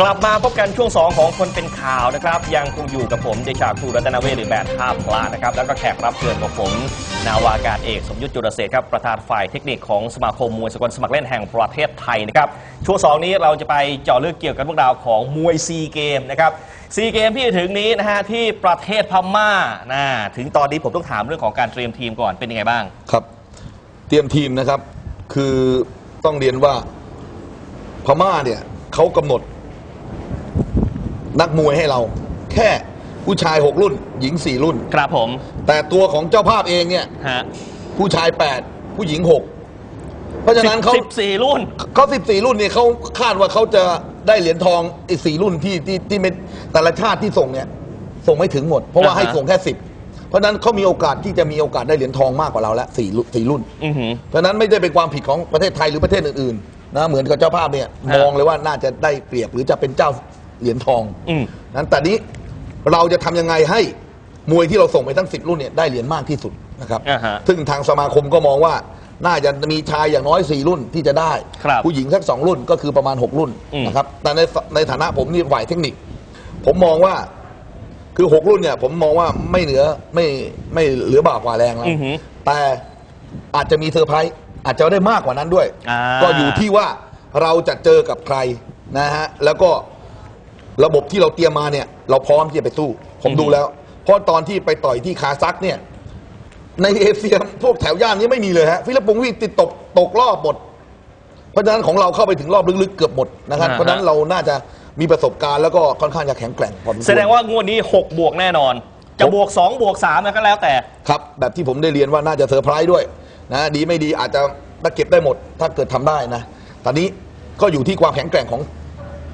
กลับมาพบกันช่วง 2 ของคนเป็นข่าวนะครับ ยังคงอยู่กับผมเดชาครูรัตนเวชหรือแบดท่าพลานะครับ แล้วก็แขกรับเชิญของผม นาวากาศเอกสมยุทธจุลเศรษฐ์ครับ ประธานฝ่ายเทคนิคของสมาคมมวยสกลสมัครเล่นแห่งประเทศไทยนะครับ ช่วง 2 นี้เราจะไปเจาะลึกเกี่ยวกับเรื่องราวของมวยซีเกมนะครับซีเกมที่ถึงนี้นะฮะที่ประเทศพม่านะถึงตอนนี้ผมต้องถามเรื่องของการเตรียมทีมก่อนเป็นยังไงบ้าง ครับ เตรียมทีมนะครับ คือต้องเรียนว่าพม่าเนี่ยเขากำหนด นักมวยให้เรา แค่ผู้ชาย 6 รุ่น หญิง 4 รุ่น ครับผมแต่ตัวของเจ้าภาพเองเนี่ยฮะผู้ชาย 8 ผู้หญิง 6 เพราะฉะนั้นเขาสิบสี่รุ่น เขา14 รุ่นเนี่ยเขาคาดว่าเขาจะได้เหรียญทองอีกสี่รุ่นที่ที่ที่ไม่แต่ละชาติที่ส่งเนี่ยส่งไม่ถึงหมด เพราะว่าอ่าฮะ ให้ส่งแค่สิบเพราะฉะนั้นเขามีโอกาสที่จะมีโอกาสได้เหรียญทองมากกว่าเราแล้วสี่รุ่นสี่รุ่น อือหือ เพราะฉะนั้นไม่ได้เป็นความผิดของประเทศไทยหรือประเทศอื่นๆนะเหมือนกับเจ้าภาพเนี่ยฮะ มองเลยว่าน่าจะได้เปรียบหรือจะเป็นเจ้า เหรียญทองอืม นั้นแต่นี้เราจะทำยังไงให้มวยที่เราส่งไปทั้ง10รุ่นเนี่ยได้เหรียญมากที่สุดนะครับ อ่าฮะซึ่งทางสมาคมก็มองว่า น่าจะมีชายอย่างน้อย 4 รุ่นที่จะได้ ครับผู้หญิงสักสองรุ่นก็คือประมาณ 6 รุ่นอืม นะครับแต่ในในฐานะผมนี่ฝ่ายเทคนิค ผมมองว่าคือ6รุ่นเนี่ยผมมองว่าไม่เหนือไม่ไม่เหลือบากกว่าแรงแล้วอือหือแต่อาจจะมีเซอร์ไพรส์อาจจะได้มากกว่านั้นด้วย อ่าก็อยู่ที่ว่าเราจะเจอกับใครนะฮะแล้วก็ ระบบที่เราเตรียมมาเนี่ย เราพร้อมที่จะไปสู้ ผมดูแล้ว เพราะตอนที่ไปต่อยที่คาซักเนี่ย ในเอเชียพวกแถวย่านนี้ไม่มีเลยฮะฟิลิปปินส์วิ่งติดตกตกรอบหมดเพราะฉะนั้นของเราเข้าไปถึงรอบลึกๆเกือบหมดนะครับ อ่าฮะ เพราะฉะนั้นเราน่าจะมีประสบการณ์แล้วก็ค่อนข้างจะแข็งแกร่งพอสมควร แสดงว่างวดนี้ 6 บวกแน่นอน จะบวก 2 บวก3นะก็แล้วแต่ ครับ แบบที่ผมได้เรียนว่าน่าจะเซอร์ไพรส์ด้วยนะดีไม่ดีอาจจะได้เก็บได้หมด ถ้าเกิดทำได้นะ ตอนนี้ก็อยู่ที่ความแข็งแกร่งของ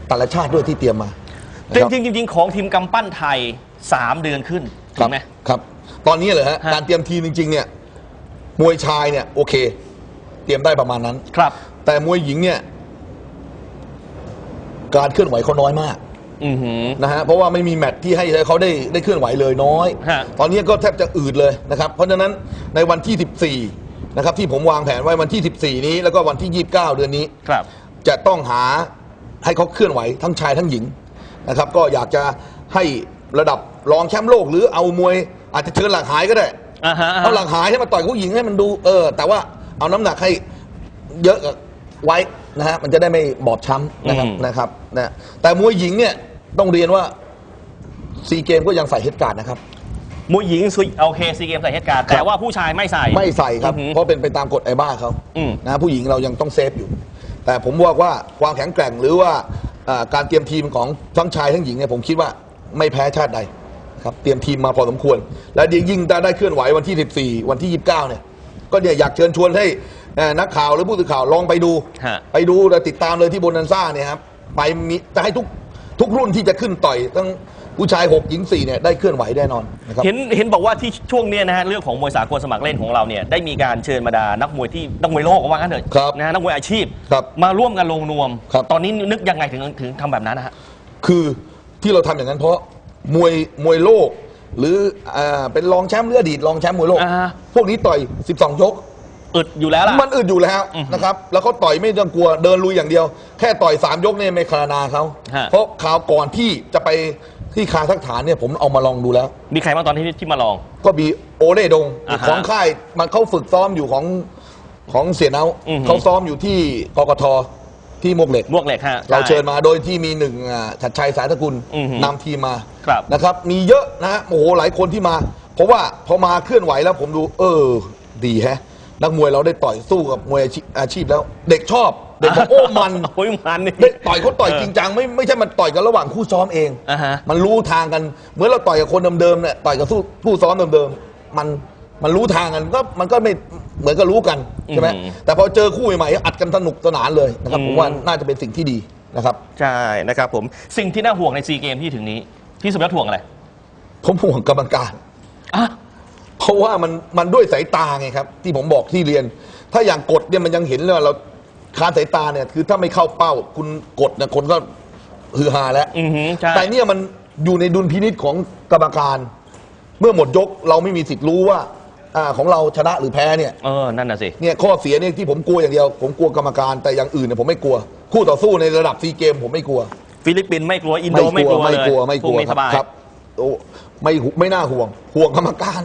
แต่ละชาติด้วยที่เตรียมมา จริงๆจริงๆของทีมกำปั้นไทย 3 เดือนขึ้นคถูรับกไหม ครับ ตอนนี้เลยฮะ ฮะ การเตรียมทีมจริง ๆ เนี่ย มวยชายเนี่ย โอเค เตรียมได้ประมาณนั้น ครับ แต่มวยหญิงเนี่ย การเคลื่อนไหวเขาน้อยมาก อือหือ นะฮะเพราะว่าไม่มีแมตช์ที่ให้เขาได้ได้เคลื่อนไหวเลยน้อย ฮะตอนนี้ก็แทบจะอืดเลยนะครับ เพราะฉะนั้นในวันที่ 14 นะครับ ที่ผมวางแผนไว้วันที่ 14 นี้ แล้วก็วันที่ 29 เดือนนี้ ครับ จะต้องหาให้เขาเคลื่อนไหวทั้งชายทั้งหญิง นะครับ ก็อยากจะให้ระดับรองแชมป์โลก หรือเอามวยอาจจะเชิญหลังหายก็ได้ อ่าฮะเอาหลังหายให้มาต่อยผู้หญิงให้มันดูเออ แต่ว่าเอาน้ำหนักให้เยอะไว้นะฮะมันจะได้ไม่บอบช้ำนะครับอืม นะครับนะแต่มวยหญิงเนี่ยต้องเรียนว่าซีเกมก็ยังใส่เฮดการ์ดนะครับ มวยหญิงซุยโอเคซีเกมใส่เฮดการ์ดแต่ว่าผู้ชายไม่ใส่ ไม่ใส่ครับ อือหือเพราะเป็นไปตามกฎไอบ้าเขาอืม นะผู้หญิงเรายังต้องเซฟอยู่ แต่ผมบอกว่าความแข็งแกร่งหรือว่า อ่าการเตรียมทีมของทั้งชายทั้งหญิงเนี่ยผมคิดว่าไม่แพ้ชาติใดครับเตรียมทีมมาพอสมควร และยิ่งถ้าได้เคลื่อนไหววันที่ 14 วันที่ 29 เนี่ย ก็เนี่ยอยากเชิญชวนให้เอ่อนักข่าวหรือผู้สื่อข่าวลองไปดู ฮะ ไปดูและติดตามเลยที่โบนันซ่าเนี่ยครับไปมีจะให้ทุกทุกรุ่นที่จะขึ้นต่อยทั้ง ผู้ชาย 6 หญิง 4 เนี่ย ได้เคลื่อนไหวแน่นอนนะครับ เห็นเห็นบอกว่าที่ช่วงเนี้ยนะฮะเรื่องของมวยสากลสมัครเล่นของเราเนี่ยได้มีการเชิญมาดานักมวยที่นักมวยโลกก็ว่างั้นเถอะครับนะฮะนักมวยอาชีพ ครับมาร่วมกันลงนวม ครับ ตอนนี้นึกยังไงถึงถึงทำแบบนั้นนะฮะ คือที่เราทำอย่างนั้นเพราะมวยมวยโลก หรืออ่าเป็นรองแชมป์หรืออดีตรองแชมป์มวยโลก อ่าฮะ พวกนี้ต่อย 12 ยก อึดอยู่แล้วล่ะ มันอึดอยู่แล้วอือฮึนะครับ แล้วเขาต่อยไม่ต้องกลัวเดินลุยอย่างเดียว แค่ต่อย 3 ยกเนี่ยไม่คารานาเขาฮะเพราะข่าวก่อนที่จะไป ที่คาซักฐานเนี่ยผมเอามาลองดูแล้ว มีใครบ้างตอนที่ที่มาลอง ก็มีโอเล่ดงอ่าฮะของค่ายมันเขาฝึกซ้อมอยู่ของของเสียเนาอือฮึเขาซ้อมอยู่ที่กกทที่มวกเหล็ก มวกเหล็กฮะ เราใช่เชิญมาโดยที่มีหนึ่งอ่าชัดชัยสายตระกุลอือหือนำทีมมาครับ นะครับ มีเยอะนะฮะโอ้โหหลายคนที่มา เพราะว่าพอมาเคลื่อนไหวแล้วผมดู เออ ดีแฮะ นักมวยเราได้ต่อยสู้กับมวยอาชีพอาชีพแล้ว เด็กชอบ เด็กบอกโอ้มันโอ้ยมันนี่ เด็กต่อยเขาต่อยจริงจังไม่ไม่ใช่มันต่อยกันระหว่างคู่ซ้อมเองอ่าฮะ มันรู้ทางกันเหมือนเราต่อยกับคนเดิมๆเนี่ยต่อยกับสู้ผู้ซ้อมเดิมๆมันมันรู้ทางกันก็มันก็ไม่เหมือนกับรู้กันใช่ไหมอืม แต่พอเจอคู่ใหม่ๆอัดกันสนุกสนานเลยนะครับอืมผมว่าน่าจะเป็นสิ่งที่ดีนะครับ ใช่นะครับผมสิ่งที่น่าห่วงในซีเกมที่ถึงนี้ ที่สมยศห่วงอะไรผมห่วงกรรมการ อะ เพราะว่ามันมันด้วยสายตาไงครับ ที่ผมบอกที่เรียน ถ้าอย่างกดเนี่ยมันยังเห็นเลยว่าเรา คานสายตาเนี่ยคือถ้าไม่เข้าเป้าคุณกดเนี่ยคนก็ฮือฮาแล้ว อือหือใช่ แต่เนี่ยมันอยู่ในดุลพินิษของกรรมการ เมื่อหมดยกเราไม่มีสิทธิ์รู้ว่าอ่าของเราชนะหรือแพ้เนี่ยเออ นั่นน่ะสิ เนี่ยข้อเสียเนี่ยที่ผมกลัวอย่างเดียว ผมกลัวกรรมการแต่อย่างอื่นเนี่ยผมไม่กลัว คู่ต่อสู้ในระดับซีเกมผมไม่กลัว ฟิลิปปินส์ไม่กลัว อินโดไม่กลัวไม่เลยกลัวไม่กพรุ่ลังวนี้คสรับ บาย ครับโอ้ไม่หุไม่น่าห่วง ห่วงกรรมการ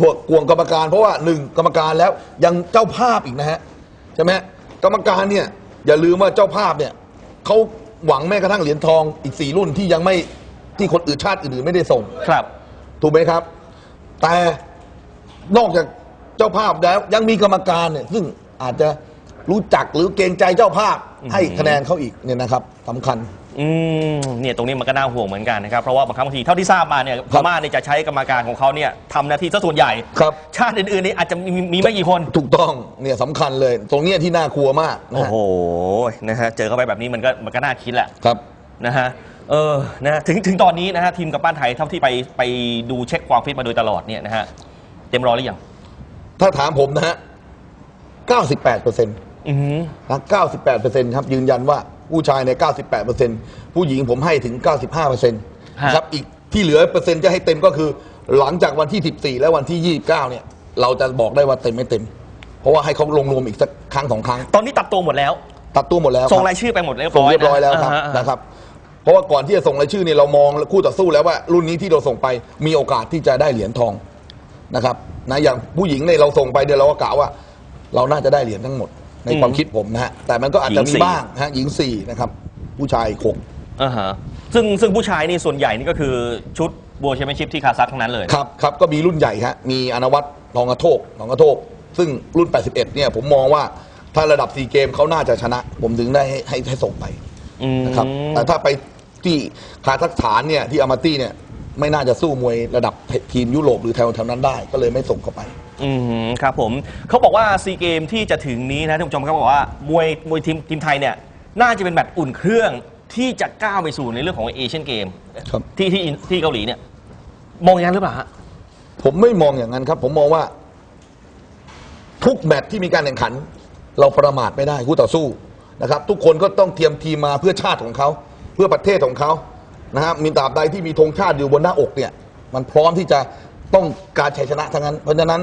ห่วงห่วงกรรมการ เพราะว่าหนึ่งกรรมการแล้วยังเจ้าภาพอีกนะฮะใช่ไหมฮะ กรรมการเนี่ยอย่าลืมว่าเจ้าภาพเนี่ยเขาหวังแม้กระทั่งเหรียญทองอีกสี่รุ่นที่ยังไม่ที่คนอื่นชาติอื่นๆไม่ได้ส่ง ครับ ถูกไหมครับ แต่นอกจากเจ้าภาพแล้วยังมีกรรมการเนี่ยซึ่งอาจจะรู้จักหรือเกรงใจเจ้าภาพอืมให้คะแนนเขาอีกเนี่ยนะครับสำคัญอืมเนี่ยตรงนี้มันก็น่าห่วงเหมือนกันนะครับเพราะว่าบางครั้งบางทีเท่าที่ทราบมาเนี่ยพครับม่าเนี่ยจะใช้กรรมการของเขาเนี่ยทำหน้าที่ซะส่วนใหญ่ ครับ ชาติอื่นๆนี่อาจจะมีมีไม่กี่คน ถูกต้องเนี่ยสำคัญเลย ตรงเนี้ยที่น่ากลัวมากนะโอ้ฮะโหนะฮะเจอเข้าไปแบบนี้มันก็มันก็น่าคิดแหละ ครับ นะฮะ เออ นะฮะถึง ถึงตอนนี้นะฮะ ทีมกับบ้านไทย เท่าที่ไป ไปดูเช็คความฟิตมาโดยตลอดเนี่ยนะฮะ เต็มร้อยหรือยัง ถ้าถามผมนะฮะ 98เปอร์เซ็นต์อือหือนะ98เปอร์เซ็นต์ครับยืนยันว่า ผู้ชายเนี่ย98เปอร์เซ็นต์ผู้หญิงผมให้ถึง 95เปอร์เซ็นต์นะครับอีกที่เหลือเปอร์เซ็นต์จะให้เต็มก็คือ หลังจากวันที่ 14 และวันที่ 29 เนี่ย เราจะบอกได้ว่าเต็มไม่เต็ม เพราะว่าให้เขาลงรวมอีกสักครั้งสองครั้ง ตอนนี้ตัดตัวหมดแล้ว ตัดตัวหมดแล้วคส่งบรายชื่อไปหมดเรียบส่งร้อยเรียบร้อยแล้วครับาฮนะครับ เพราะว่าก่อนที่จะส่งรายชื่อเนี่ยเรามองคู่ต่อสู้แล้วว่ารุ่นนี้ที่เราส่งไปมีโอกาสที่จะได้เหรียญทองนะครับนะอย่างผู้หญิงเนี่ยเราส่งไปเนี่ยเราก็กะว่า เราน่าจะได้เหรียญทั้งหมด ในความคิดผมนะฮะแต่มันก็อาจจะมีบ้างนะฮะหญิงสี่นะครับผู้ชายหกอ่าฮะซึ่งซึ่งผู้ชายนี่ส่วนใหญ่นี่ก็คือชุดบัวแชมเปี้ยนชิพที่คาซัคทั้งนั้นเลย ครับครับก็มีรุ่นใหญ่ฮะมีอนวัตทองกระโทกทองกระโทก ซึ่งรุ่น 81เนี่ยผมมองว่าถ้าระดับซีเกมเขาน่าจะชนะ ผมถึงได้ให้ให้ให้ส่งไปอืมนะครับแต่ถ้าไปที่คาซัคสถานเนี่ยที่อามาตี้เนี่ยไม่น่าจะสู้มวยระดับทีมยุโรปหรือแถวแถวนั้นได้ ก็เลยไม่ส่งเข้าไป อืมครับผมเขาบอกว่าซีเกมที่จะถึงนี้นะท่านผู้ชมเขาบอกว่ามวยมวยทีมทีมไทยเนี่ยน่าจะเป็นแมตช์อุ่นเครื่องที่จะก้าวไปสู่ในเรื่องของเอเชียนเกมครับ ที่ที่ที่เกาหลีเนี่ย มองอย่างนั้นหรือเปล่าฮะ ผมไม่มองอย่างนั้นครับ ผมมองว่า ทุกแมตช์ที่มีการแข่งขัน เราประมาทไม่ได้คู่ต่อสู้นะครับ ทุกคนก็ต้องเตรียมทีมมาเพื่อชาติของเขา เพื่อประเทศของเขานะฮะมีตราบใดที่มีธงชาติอยู่บนหน้าอกเนี่ย มันพร้อมที่จะต้องการชัยชนะทั้งนั้น เพราะฉะนั้น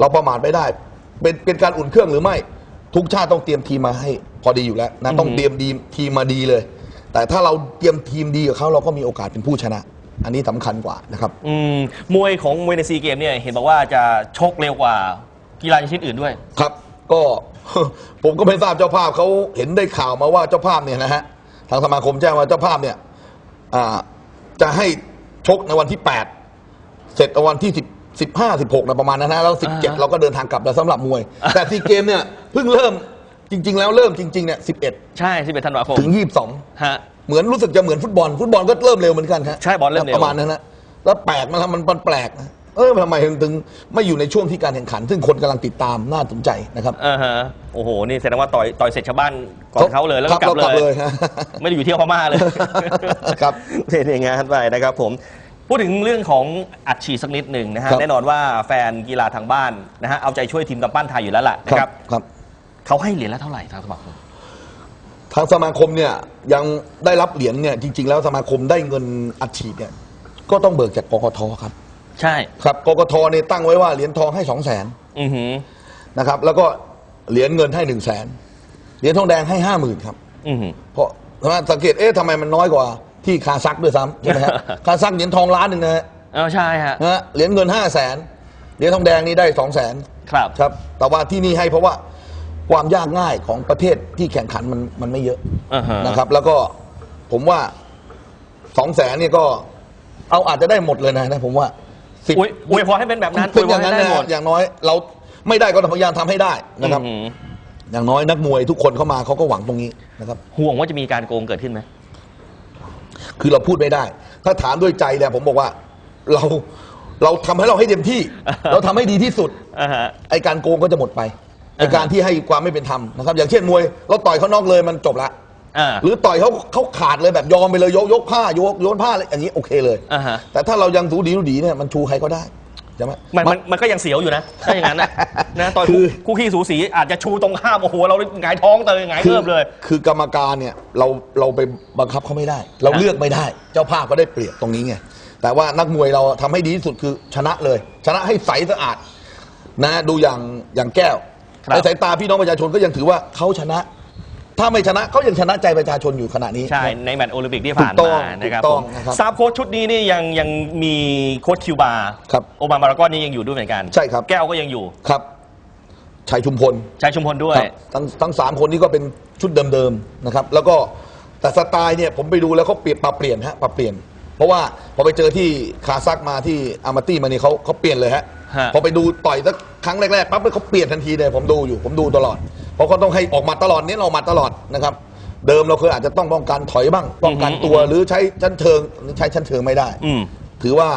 เราประมาทไม่ได้ เป็นเป็นการอุ่นเครื่องหรือไม่ ทุกชาติต้องเตรียมทีมมาให้พอดีอยู่แล้วนะต้องเตรียมดีทีมมาดีเลย แต่ถ้าเราเตรียมทีมดีกับเขาเราก็มีโอกาสเป็นผู้ชนะ อันนี้สำคัญกว่านะครับ อืมมวยของมวยในซีเกมเนี่ยเห็นบอกว่าจะชกเร็วกว่ากีฬาชนิดอื่นด้วย ครับ ก็ ผมก็ไม่ทราบเจ้าภาพเขาเห็นได้ข่าวมาว่าเจ้าภาพเนี่ยนะฮะทางสมาคมแจ้งว่าเจ้าภาพเนี่ยอ่าจะให้ชกในวันที่ 8 เสร็จในวันที่10 15 16นะประมาณนั้นนะแล้วอ่า17ฮะเราก็เดินทางกลับแล้วสำหรับมวย แต่ซีเกมเนี่ยเพิ่งเริ่มจริง ๆ แล้วเริ่มจริงๆเนี่ย11 ใช่11ธันวาคมถึง 22 ฮะ เหมือนรู้สึกจะเหมือนฟุตบอล ฟุตบอลก็เริ่มเร็วเหมือนกันฮะใช่บอลเริ่มเร็ว ประมาณนั้นนะแล้วแปลกนะครับมันมันแปลกนะเออทำไมถึงไม่อยู่ในช่วงที่การแข่งขัน ซึ่งคนกำลังติดตามน่าสนใจนะครับ อ่าฮะโอ้โห นี่แสดงว่าต่อยต่อยเสร็จชาวบ้านก่อนเขาเลยแล้วก็ครับกลับแล้วกลับเลเลยยฮะไม่ได้อยู่เที่ยวพม่าเลย ครับเป็นอย่างงั้นไปนะครับผม พูดถึงเรื่องของอัดฉีดสักนิดหนึ่งนะฮะครับ แน่นอนว่าแฟนกีฬาทางบ้านนะฮะเอาใจช่วยทีมกำปั้นไทยอยู่แล้วล่ะนะครับครับ เขาให้เหรียญละเท่าไหร่ทางสมาคม ทางสมาคมเนี่ยยังได้รับเหรียญเนี่ยจริง ๆ แล้วสมาคมได้เงินอัดฉีดเนี่ยก็ต้องเบิกจากกกทครับ ใช่ ครับกกทเนี่ยตั้งไว้ว่าเหรียญทองให้สองแสนอือหือ นะครับแล้วก็เหรียญเงินให้หนึ่งแสนเหรียญทองแดงให้ห้าหมื่นครับ อือหือ เพราะเพราะว่าสังเกตเอ๊ะทำไมมันน้อยกว่า ที่คาซักด้วยซ้ำใช่ไหมฮะ คาซักเหรียญทองล้านหนึ่งนะฮะเออใช่ฮะ นะฮะเหรียญเงินห้าแสนเหรียญทองแดงนี่ได้สองแสนครับ ครับ แต่ว่าที่นี่ให้เพราะว่าความยากง่ายของประเทศที่แข่งขันมันมันไม่เยอะอ่าฮะ นะครับ แล้วก็ผมว่าสองแสนเนี่ยก็เอาอาจจะได้หมดเลยนะนะผมว่าสิบ อวยอวยพรให้เป็นแบบนั้นเป็นอย่างนั้นวพรให้นะได้หมด อย่างน้อยเราไม่ได้ก็พยายามทำให้ได้นะครับ อือหือ อย่างน้อยนักมวยทุกคนเข้ามาเขาก็หวังตรงนี้นะครับ ห่วงว่าจะมีการโกงเกิดขึ้นไหม คือเราพูดไม่ได้ ถ้าถามด้วยใจเนี่ยผมบอกว่าเราเราทำให้เราให้เต็มที่ เราทำให้ดีที่สุด อ่าฮะ ไอการโกงก็จะหมดไปไออ่าฮะการที่ให้ความไม่เป็นธรรมนะครับ อย่างเช่นมวย เราต่อยเขานอกเลยมันจบละอ่าหรือต่อยเขาเขาขาดเลยแบบยอมไปเลยยกยกผ้ายกโยนผ้าอะไรอย่างนี้โอเคเลยอ่าฮะ แต่ถ้าเรายังสูดีสูดีเนี่ยมันชูใครก็ได้ ใช่ไหมมันมันมันก็ยังเสียวอยู่นะถ้าอย่างนั้นนะนะตอนคือคู่ขี้สูสีอาจจะชูตรงข้ามโอ้โหเราหงายท้องเตยหงายคืเริ่มเลย คือกรรมการเนี่ยเราเราไปบังคับเขาไม่ได้ เราครับเลือกไม่ได้ เจ้าภาพก็ได้เปรียบตรงนี้ไงแต่ว่านักมวยเราทำให้ดีที่สุดคือชนะเลย ชนะให้ใสสะอาด นะดูอย่างอย่างแก้วครับ ในสายตาพี่น้องประชาชนก็ยังถือว่าเขาชนะ ถ้าไม่ชนะเขายังชนะใจประชาชนอยู่ขณะนี้ ใช่ ในแมตช์โอลิมปิกที่ผ่านถูกต้อมางนะครับถูกต้ผองมนะครับสามโค้ชชุดนี้นี่ยังยังมีโค้ชคิวบาครับโอบามารากอนนี่ยังอยู่ด้วยเหมือนกันใช่ครับ แก้วก็ยังอยู่ครับชัยชุมพลชัยชุมพลด้วย ครับทั้งทั้งสามคนนี้ก็เป็นชุดเดิมๆนะครับ แล้วก็แต่สไตล์เนี่ยผมไปดูแล้วเขาเปลี่ยนปรับเปลี่ยนฮะปรับเปลี่ยน เพราะว่าพอไปเจอที่คาซักมาที่อามาตี้มานี่เขาเขาเปลี่ยนเลยฮะฮะ พอไปดูต่อยสักครั้งแรกๆปั๊บเขาเปลี่ยนทันทีเลยผมดูอยู่ผมดูตลอด เพราะเขาต้องให้ออกมาตลอดเนี้เรามาตลอดนะครับ เดิมเราเคยอาจจะต้องป้องกันถอยบ้าง ป้องกันตัวหรือใช้ชั้นเชิงหรือใช้ชั้นเชิงไม่ได้ อืม ถือว่า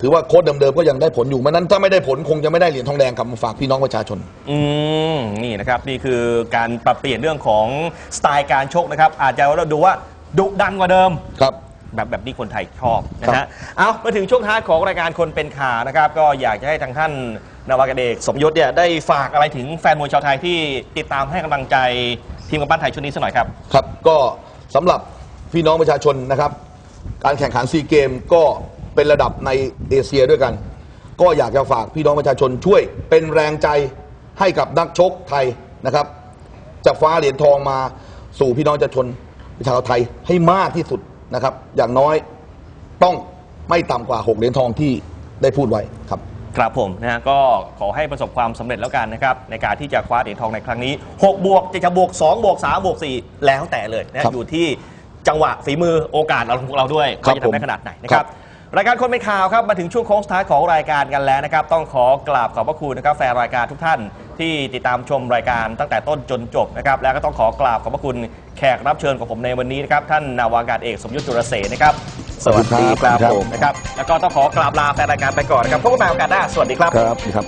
ถือว่าโค้ดเดิมๆก็ยังได้ผลอยู่ไม่นั้นถ้าไม่ได้ผลคงจะไม่ได้เหรียญทองแดงกลับมาฝากพี่น้องประชาชน อืมนี่นะครับ นี่คือการปรับเปลี่ยนเรื่องของสไตล์การชกนะครับ อาจจะเราดูว่าดุดันกว่าเดิม ครับ แบบแบบที่คนไทยชอบนะครัฮะบ เอามาถึงช่วงท้ายของรายการคนเป็นข่าวนะครับ ก็อยากจะให้ทางท่าน นาวากาเดกสมยศเนี่ยได้ฝากอะไรถึงแฟนมวยชาวไทยที่ติดตามให้กำลังใจทีมกำปั้นไทยชุดนี้สักหน่อยครับ ครับก็สำหรับพี่น้องประชาชนนะครับ การแข่งขันซีเกมก็เป็นระดับในเอเชียด้วยกัน ก็อยากจะฝากพี่น้องประชาชนช่วยเป็นแรงใจให้กับนักชกไทยนะครับจะคว้าเหรียญทองมาสู่พี่น้องประชาชนชาวไทยให้มากที่สุดนะครับ อย่างน้อยต้องไม่ต่ำกว่า6เหรียญทองที่ได้พูดไว้ครับ ครับผมนะฮะก็ขอให้ประสบความสำเร็จแล้วกันนะครับ ในการที่จะคว้าเหรียญทองในครั้งนี้ 6 บวกจะจะบวก 2 บวก 3 บวก 4 แล้วแต่เลยนะฮะครับอยู่ที่จังหวะฝีมือโอกาสเราของเราด้วยครับว่าจะทำได้ผมขนาดไหนนะครัครับ บ รายการคนเป็นข่าวครับมาถึงช่วงโค้งสุดท้ายของรายการกันแล้วนะครับ ต้องขอกราบขอบพระคุณนะครับแฟนรายการทุกท่านที่ติดตามชมรายการตั้งแต่ต้นจนจบนะครับแล้วก็ต้องขอกราบขอบพระคุณแขกรับเชิญของผมในวันนี้นะครับท่านนาวากาศเอกสมยศจุรเสนนะครับ สวัสดีครับครับผมนะครับ แล้วก็ต้องขอกราบลาแฟนรายการไปก่อนนะครับพบกันใหม่โอกาสหน้าสวัสดีครับ ครับครับ